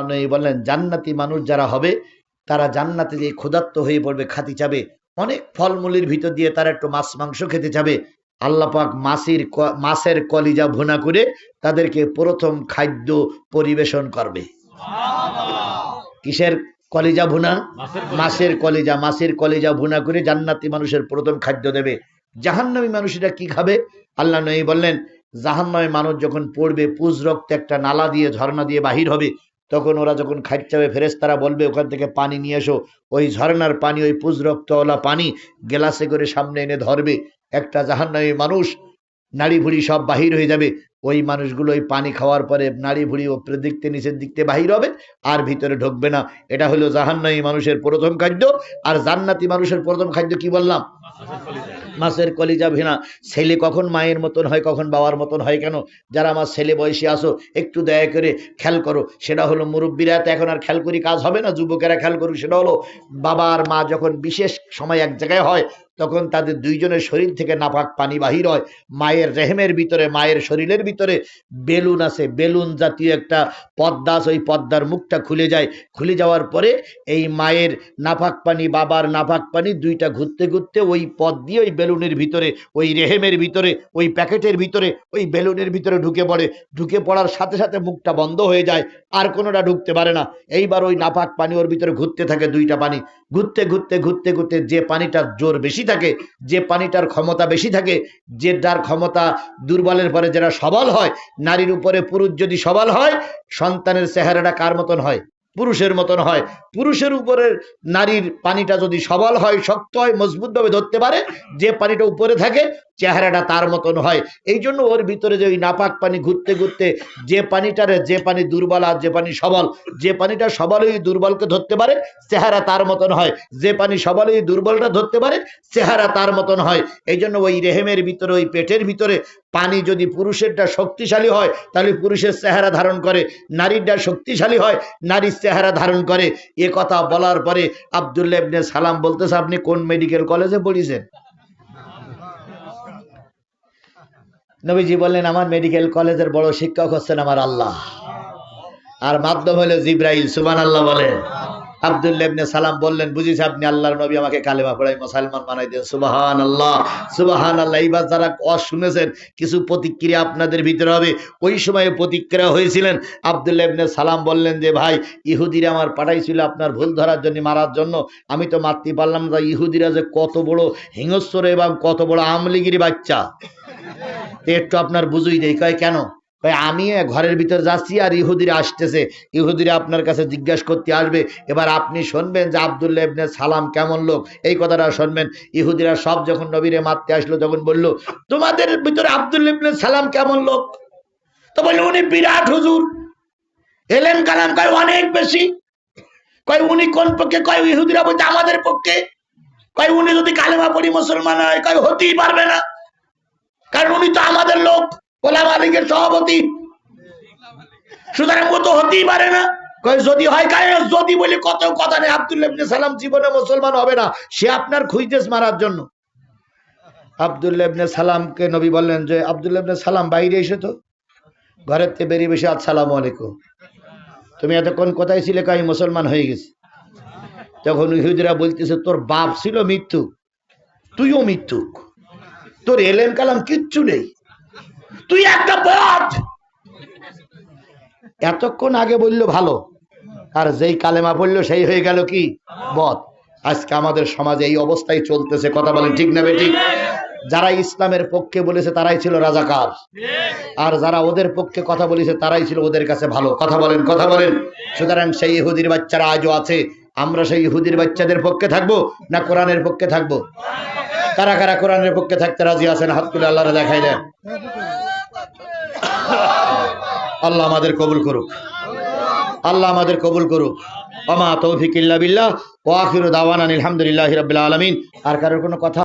আল্লাহ বললেন জান্নাতি মানুষ যারা হবে তারা জান্নাতে যে ক্ষুধার্ত হয়ে পড়বে খাতি চাবে। অনেক ফলমূলের ভিতর দিয়ে তারা একটু মাছ মাংস খেতে যাবে আল্লাহ পাক মাছের মাছের কলিজা ভুনা করে তাদেরকে প্রথম খাদ্য পরিবেশন করবে। কিসের কলিজা ভুনা? মাছের কলিজা। মাছের কলিজা ভুনা করে জান্নাতি মানুষের প্রথম খাদ্য দেবে। জাহান্নামী মানুষেরা কি খাবে? আল্লাহ নবী বললেন জাহান্নামী মানুষ যখন পড়বে পুজ রক্ত একটা নালা দিয়ে ঝর্ণা দিয়ে বাহির হবে তখন ওরা যখন খাইতে ফেরেস তারা বলবে, ওখান থেকে পানি নিয়ে এসো। ওই ঝর্ণার পানি, ওই পুজ রক্তওয়ালা পানি গেলাসে করে সামনে এনে ধরবে। একটা জাহান্নামী মানুষ নাড়ি ভুড়ি সব বাহির হয়ে যাবে। ওই মানুষগুলো ওই পানি খাওয়ার পরে নাড়ি ভুড়ি ওপরের দিকতে নিচের দিকতে বাহির হবে, আর ভিতরে ঢুকবে না। এটা হলো জাহান্নামী মানুষের প্রথম খাদ্য। আর জান্নাতি মানুষের প্রথম খাদ্য কি বললাম? মাছের কলিজা ভিনা। ছেলে কখন মায়ের মতন হয়, কখন বাবার মতন হয় কেন? যারা আমার ছেলে বয়সী আসো একটু দয়া করে খেয়াল করো, সেটা হলো মুরব্বীরা তো এখন আর খেয়াল করি কাজ হবে না, যুবকেরা খেয়াল করুক সেটা হলো বাবা আর মা যখন বিশেষ সময় এক জায়গায় হয় তখন তাদের দুইজনের শরীর থেকে নাপাক পানি বাহির হয়। মায়ের রেহেমের ভিতরে, মায়ের শরীরের ভিতরে বেলুন আছে। বেলুন জাতীয় একটা পদ্মা ওই পদ্মার মুখটা খুলে যায়। খুলে যাওয়ার পরে এই মায়ের নাপাক পানি, বাবার নাপাক পানি দুইটা ঘুরতে ঘুরতে ওই পদ দিয়ে ওই বেলুনের ভিতরে, ওই রেহেমের ভিতরে, ওই প্যাকেটের ভিতরে, ওই বেলুনের ভিতরে ঢুকে পড়ে। ঢুকে পড়ার সাথে সাথে মুখটা বন্ধ হয়ে যায়, আর কোনোটা ঢুকতে পারে না। এইবার ওই নাফাক পানি ওর ভিতরে ঘুরতে থাকে দুইটা পানি। ঘুরতে ঘুরতে ঘুরতে ঘুরতে যে পানিটার জোর বেশি থাকে, যে পানিটার ক্ষমতা বেশি থাকে, যে যার ক্ষমতা দুর্বলের পরে যারা সবল হয়, নারীর উপরে পুরুষ যদি সবল হয়, সন্তানের চেহারাটা কার মতন হয়? পুরুষের মতন হয়। পুরুষের উপরে নারীর পানিটা যদি সবল হয়, শক্ত হয়, মজবুতভাবে ধরতে পারে, যে পানিটা উপরে থাকে চেহারাটা তার মতন হয়। এই জন্য ওর ভিতরে যে ওই নাপাক পানি ঘুরতে ঘুরতে, যে পানিটারে যে পানি দুর্বল আর যে পানি সবল, যে পানিটা সবল ওই দুর্বলকে ধরতে পারে, চেহারা তার মতন হয়। যে পানি সবল ওই দুর্বলটা ধরতে পারে, চেহারা তার মতন হয়। এই জন্য ওই রেহেমের ভিতরে, ওই পেটের ভিতরে পানি যদি পুরুষেরটা শক্তিশালী হয়, তাহলে পুরুষের চেহারা ধারণ করে, নারীরটা শক্তিশালী হয়, নারীর চেহারা ধারণ করে। এ কথা বলার পরে আবদুল্লাহ ইবনে সালাম বলতেছে, আপনি কোন মেডিকেল কলেজে পড়িয়েছেন নবীজি বললেন, আমার মেডিকেল কলেজের বড় শিক্ষক হচ্ছেন আমার আল্লাহ। আর মাধ্যম হলো জিব্রাইল সুবান আল্লাহ বলেন আব্দুল্লাহ ইবনে সালাম বললেন, বুঝিস আপনি, আল্লাহর নবী আমাকে কালেমা পড়াই মুসলমান বানাই দেন। সুবাহান আল্লাহ সুবাহান আল্লাহ এইবার যারা শুনেছেন, কিছু প্রতিক্রিয়া আপনাদের ভিতরে হবে। ওই সময়ে প্রতিক্রিয়া হয়েছিলেন আব্দুল্লাহ ইবনে সালাম বললেন যে, ভাই, ইহুদিরা আমার পাঠাইছিল আপনার ভুল ধরার জন্য, মারার জন্য। আমি তো মারতে পারলাম না। ইহুদিরা যে কত বড় হিংস্র এবং কত বড় আমলিগিরি বাচ্চা। একটু আপনার বুঝুই দেই, কয় কেন? কয় আমি ঘরের ভিতর যাচ্ছি আর ইহুদিরা আসতেছে। ইহুদিরা আপনার কাছে জিজ্ঞাসা করতে আসবে, এবার আপনি শুনবেন যে আবদুল্লাহ ইবনে সালাম কেমন লোক। এই কথাটা শুনবেন। ইহুদিরা সব যখন নবীরে মারতে আসলো, তখন বলল, তোমাদের ভিতরে আবদুল্লাহ ইবনে সালাম কেমন লোক? তো বলল, উনি বিরাট হুজুর। এলেন কালাম কয় অনেক বেশি। কয় উনি কোন পক্ষে? কয় ইহুদিরা বলছে আমাদের পক্ষে। কয় উনি যদি কালেমা পড়ি মুসলমান হয়, কয় হতেই পারবে না। কারণ উনি তো আমাদের লোক ওলা মালিকের সভাপতি। সুতরাং ও তো হতেই পারে না। যদি হয় কারণ যদি বলি কত কথা নেই, আব্দুল্লাহ সালাম জীবনে মুসলমান হবে না। সে আপনার খুঁজতেস মারার জন্য। আব্দুল্লাহ ইবনে সালামকে নবী বললেন যে, আব্দুল্লাহ ইবনে সালাম বাইরে এসে তো ঘরের থেকে বেরিয়ে বসে, আসসালামু আলাইকুম। তুমি এতক্ষণ কোথায় ছিলে? কয় মুসলমান হয়ে গেছি। তখন ইহুদিরা বলতেছে, তোর বাপ ছিল মৃত্যু তুইও মৃত্যুক। তোর এলেন কালাম কিচ্ছু নেই। তুই একটা বট। এতক্ষণ আগে বলল ভালো, আর যেই কালেমা পড়ল সেই হয়ে গেল কি? বদ আজকে আমাদের সমাজে এই অবস্থায় চলতেছে, কথা বলেন ঠিক না ঠিক যারা ইসলামের পক্ষে বলেছে তারাই ছিল রাজাকার। আর যারা ওদের পক্ষে কথা বলেছে তারাই ছিল ওদের কাছে ভালো। কথা বলেন কথা বলেন। সুতরাং সেই ইহুদির বাচ্চারা আজও আছে। আমরা সেই ইহুদির বাচ্চাদের পক্ষে থাকব না কোরআনের পক্ষে থাকব? কারা কারা কোরআনের পক্ষে থাকতে রাজি আছেন, হাত তুলে আল্লাহরে দেখাই দেন। আল্লাহ আমাদের কবুল করুক। আল্লাহ আমাদের কবুল করুক। অমা তৌফিক ইল্লা বিল্লাহ। ওয়াখির দাওয়ান আলহামদুলিল্লাহ রাব্বিল আলমিন। আর কারোর কোনো কথা